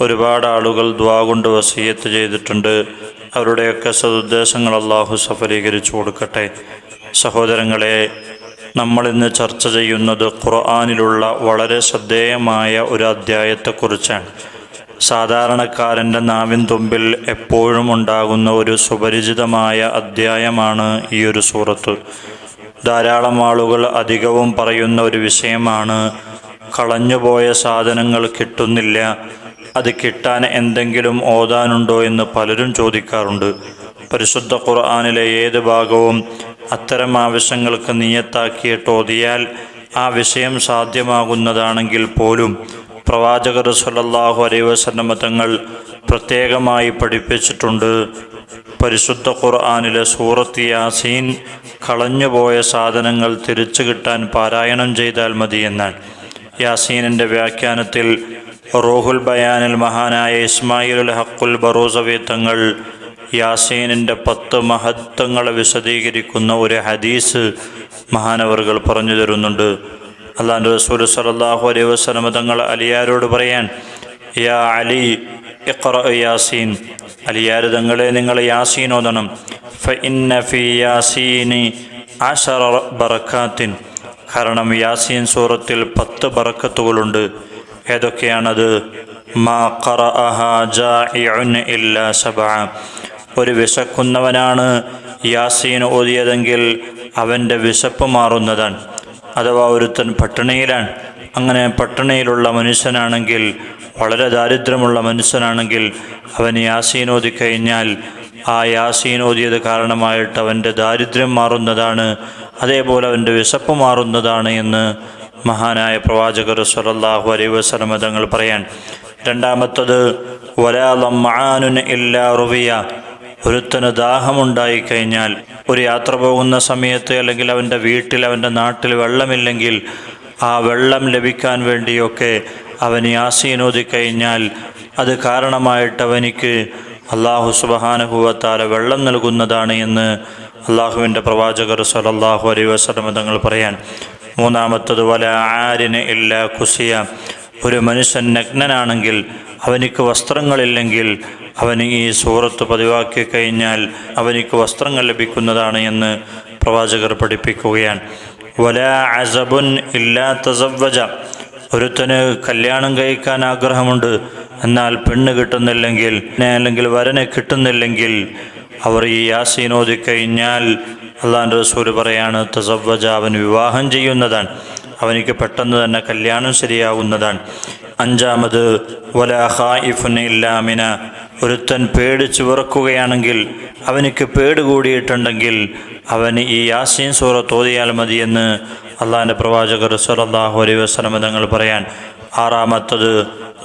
ഒരുപാട് ആളുകൾ ദ്വാ കൊണ്ട് വസീയത്ത് ചെയ്തിട്ടുണ്ട്. അവരുടെയൊക്കെ സതുദ്ദേശങ്ങൾ അള്ളാഹു സഫലീകരിച്ചു കൊടുക്കട്ടെ. സഹോദരങ്ങളെ നമ്മൾ ഇന്ന് ചർച്ച ചെയ്യുന്നത് ഖുർആാനിലുള്ള വളരെ ശ്രദ്ധേയമായ ഒരു അധ്യായത്തെക്കുറിച്ചാണ്. സാധാരണക്കാരന്റെ നാവിൻ തുമ്പിൽ എപ്പോഴും ഉണ്ടാകുന്ന ഒരു സുപരിചിതമായ അധ്യായമാണ് ഈ ഒരു സൂറത്ത്. ധാരാളം ആളുകൾ അധികവും പറയുന്ന ഒരു വിഷയമാണ് കളഞ്ഞുപോയ സാധനങ്ങൾ കിട്ടുന്നില്ല അത് കിട്ടാൻ എന്തെങ്കിലും ഓതാനുണ്ടോ എന്ന് പലരും ചോദിക്കാറുണ്ട്. പരിശുദ്ധ ഖുർആാനിലെ ഏത് ഭാഗവും അത്തരം ആവശ്യങ്ങൾക്ക് നിയത്താക്കിയിട്ട് ഓതിയാൽ ആ വിഷയം സാധ്യമാകുന്നതാണെങ്കിൽ പോലും പ്രവാചകർ സല്ലല്ലാഹു അലൈഹി വസല്ലമ തങ്ങൾ പ്രത്യേകമായി പഠിപ്പിച്ചിട്ടുണ്ട്. പരിശുദ്ധ ഖുർആാനിലെ സൂറത്ത് യാസീൻ കളഞ്ഞുപോയ സാധനങ്ങൾ തിരിച്ചു കിട്ടാൻ പാരായണം ചെയ്താൽ മതി എന്നാണ് യാസീനിന്റെ വ്യാഖ്യാനത്തിൽ റൂഹുൽ ബയാനിൽ മഹാനായ ഇസ്മായിലുൽ ഹക്കുൽ ബറൂസവി തങ്ങൾ യാസീനിന്റെ പത്ത് മഹത്വങ്ങളെ വിശദീകരിക്കുന്ന ഒരു ഹദീസ് മഹാനവറുകൾ പറഞ്ഞു തരുന്നുണ്ട്. അള്ളാഹു റസൂൽ സലാഹു അലൈ വസ്ലമ തങ്ങൾ അലിയാരോട് പറയാൻ യാ അലി ഇഖ്റ യാസീൻ. അലിയാർ തങ്ങളെ നിങ്ങൾ യാസീൻ ഓതണം. ഫ ഇന്ന ഫി യാസീനി ആശറ ബറക്കാത്തിൻ. കാരണം യാസീൻ സൂറത്തിൽ പത്ത് ബറക്കത്തുകളുണ്ട്. ഏതൊക്കെയാണത്? ഒരു വിശക്കുന്നവനാണ് യാസീൻ ഓതിയതെങ്കിൽ അവന്റെ വിശപ്പ് മാറുന്നതാണ്. അഥവാ ഒരുത്തൻ പട്ടിണിയിലാണ്. അങ്ങനെ പട്ടിണിയിലുള്ള മനുഷ്യനാണെങ്കിൽ വളരെ ദാരിദ്ര്യമുള്ള മനുഷ്യനാണെങ്കിൽ അവൻ യാസീൻ ഓതിക്കഴിഞ്ഞാൽ ആ യാസീൻ ഓതിയത് കാരണമായിട്ട് അവന്റെ ദാരിദ്ര്യം മാറുന്നതാണ്. അതേപോലെ അവന്റെ വിശപ്പ് മാറുന്നതാണ് എന്ന് മഹാനായ പ്രവാചകർ സല്ലല്ലാഹു അലൈ വസ്ലമ തങ്ങൾ പറയാൻ രണ്ടാമത്തത് വലാലമ്മാനുൻ ഇല്ലാ റുവിയ. ഒരുത്തന് ദാഹമുണ്ടായി കഴിഞ്ഞാൽ ഒരു യാത്ര പോകുന്ന സമയത്ത് അല്ലെങ്കിൽ അവന്റെ വീട്ടിൽ അവന്റെ നാട്ടിൽ വെള്ളമില്ലെങ്കിൽ ആ വെള്ളം ലഭിക്കാൻ വേണ്ടിയൊക്കെ അവൻ യാസീനോതി കഴിഞ്ഞാൽ അത് കാരണമായിട്ട് അവനിക്ക് അള്ളാഹു സുബഹാനുഭവത്താല വെള്ളം നൽകുന്നതാണ് എന്ന് അള്ളാഹുവിന്റെ പ്രവാചകർ സലല്ലാഹു അലൈ വസ്ലമ തങ്ങൾ പറയാൻ മൂന്നാമത്തത് വല ആരിന് ഇല്ല കുസിയ. ഒരു മനുഷ്യൻ നഗ്നനാണെങ്കിൽ അവനിക്ക് വസ്ത്രങ്ങളില്ലെങ്കിൽ അവന് ഈ സൂറത്ത് പതിവാക്കി കഴിഞ്ഞാൽ അവനിക്ക് വസ്ത്രങ്ങൾ ലഭിക്കുന്നതാണ് എന്ന് പ്രവാചകർ പഠിപ്പിക്കുകയാണ്. വല അസബുൻ ഇല്ലാ തസവജ ഒരുത്തന് കല്യാണം കഴിക്കാൻ ആഗ്രഹമുണ്ട് എന്നാൽ പെണ്ണ് കിട്ടുന്നില്ലെങ്കിൽ അല്ലെങ്കിൽ വരനെ കിട്ടുന്നില്ലെങ്കിൽ അവർ ഈ യാസീനോദി കഴിഞ്ഞാൽ അള്ളാൻ റസൂൽ പറയാണ് തസവ്വജ അവൻ വിവാഹം ചെയ്യുന്നതാണ് അവനിക്ക് പെട്ടെന്ന് തന്നെ കല്യാണം ശരിയാവുന്നതാണ് അഞ്ചാമത് വലാഹായിഫുൻ ഇല്ലാമിന ഒരുത്തൻ പേടിച്ച് വിറക്കുകയാണെങ്കിൽ അവനിക്ക് പേട് കൂടിയിട്ടുണ്ടെങ്കിൽ അവന് ഈ യാസീൻ സൂറ തോതിയാൽ മതിയെന്ന് അള്ളാഹിന്റെ പ്രവാചകർ സലല്ലാഹു അലൈ വസ്ലമ തങ്ങൾ പറയാൻ. ആറാമത്തത്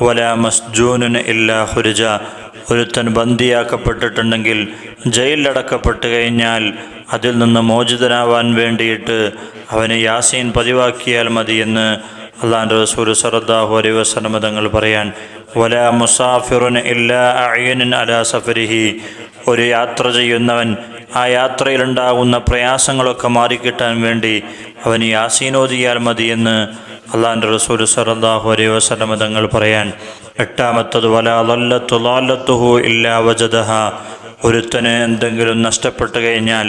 വല മസ്ജൂനുൻ ഇല്ലാ ഹുരിജ. ഒരുത്തൻ ബന്ദിയാക്കപ്പെട്ടിട്ടുണ്ടെങ്കിൽ ജയിലിലടക്കപ്പെട്ട് കഴിഞ്ഞാൽ അതിൽ നിന്ന് മോചിതനാവാൻ വേണ്ടിയിട്ട് അവന് യാസീൻ പതിവാക്കിയാൽ മതിയെന്ന് അള്ളാന്റെ റസൂൽ സറദ്ദാഹു അലൈ വസ്ലമ തങ്ങൾ പറയാൻ വല മുസാഫിറുൻ ഇല്ലാ അയ്യനിൻ അലാ സഫരിഹി. ഒരു യാത്ര ചെയ്യുന്നവൻ ആ യാത്രയിലുണ്ടാകുന്ന പ്രയാസങ്ങളൊക്കെ മാറിക്കിട്ടാൻ വേണ്ടി അവൻ യാസീനോദിയാൽ മതിയെന്ന് അള്ളാന്റെ റസൂൽ സറദ്ദാഹു അലൈ വസ്ലമ തങ്ങൾ പറയാൻ എട്ടാമത്തത് വല ലല്ലത്തുലാലത്തുഹു ഇല്ലാ വജദഹ. ഒരുത്തന് എന്തെങ്കിലും നഷ്ടപ്പെട്ടു കഴിഞ്ഞാൽ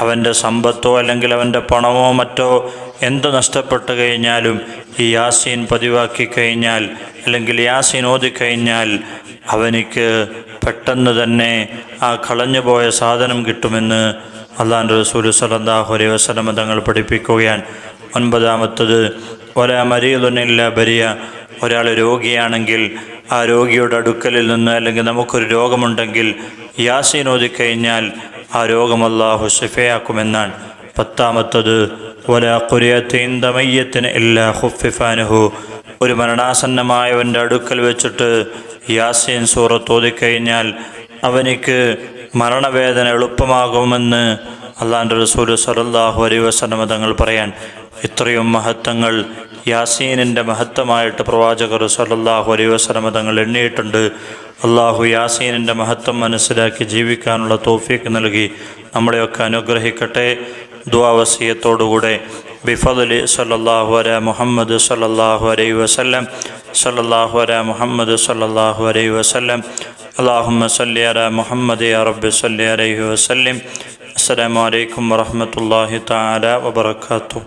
അവന്റെ സമ്പത്തോ അല്ലെങ്കിൽ അവന്റെ പണമോ മറ്റോ എന്ത് നഷ്ടപ്പെട്ടു കഴിഞ്ഞാലും ഈ യാസീൻ പതിവാക്കി കഴിഞ്ഞാൽ അല്ലെങ്കിൽ യാസീൻ ഓതിക്കഴിഞ്ഞാൽ അവനിക്ക് പെട്ടെന്ന് തന്നെ ആ കളഞ്ഞുപോയ സാധനം കിട്ടുമെന്ന് അള്ളാന്റെ റസൂൽ സലല്ലാഹു അലൈഹി വസ്ലമ തങ്ങൾ പഠിപ്പിക്കുകയാണ്. ഒൻപതാമത്തത് ഒരാ മരിയതൊന്നില്ല ബരിയ. ഒരാൾ രോഗിയാണെങ്കിൽ ആ രോഗിയുടെ അടുക്കലിൽ നിന്ന് അല്ലെങ്കിൽ നമുക്കൊരു രോഗമുണ്ടെങ്കിൽ യാസീൻ ഓതിക്കഴിഞ്ഞാൽ ആ രോഗം അള്ളാഹു ഷിഫയാക്കുമെന്നാണ് പത്താമത്തത് ഒല കുര്യത്തിന്തമയ്യത്തിന് എല്ലാ ഹുഫിഫാനുഹു ഒരു മരണാസന്നമായവന്റെ അടുക്കൽ വെച്ചിട്ട് യാസീൻ സൂറത്ത് തോതിക്കഴിഞ്ഞാൽ അവനിക്ക് മരണവേദന എളുപ്പമാകുമെന്ന് അള്ളാന്റെ റസൂൽ സലല്ലാഹു അലൈ വസലമ തങ്ങൾ പറയാൻ ഇത്രയും മഹത്വങ്ങൾ യാസീനിന്റെ മഹത്വമായിട്ട് പ്രവാചകർ സലല്ലാഹു അലൈ വസ്ലമ തങ്ങൾ എണ്ണിയിട്ടുണ്ട്. അള്ളാഹു യാസീനിന്റെ മഹത്വം മനസ്സിലാക്കി ജീവിക്കാനുള്ള തോഫിക്ക് നൽകി. നമ്മളെയൊക്കെ അനുഗ്രഹിക്കട്ടെ. ദ്വാവസീയത്തോടുകൂടെ ബിഫദലി സല്ലാഹു അല മുഹമ്മദ് സല്ലാഹു അലൈ വസല്ലം സല്ലാഹു അല മുഹമ്മദ് സല്ലാഹു അലൈ വസല്ലം. അള്ളാഹുമ്മ സല്ലി അല മുഹമ്മദ് അറബി റബ്ബി സല്ലി അലൈഹി വസല്ലം. വലൈക്കും വരഹമുല്ലാ താല വബർക്കാത്തു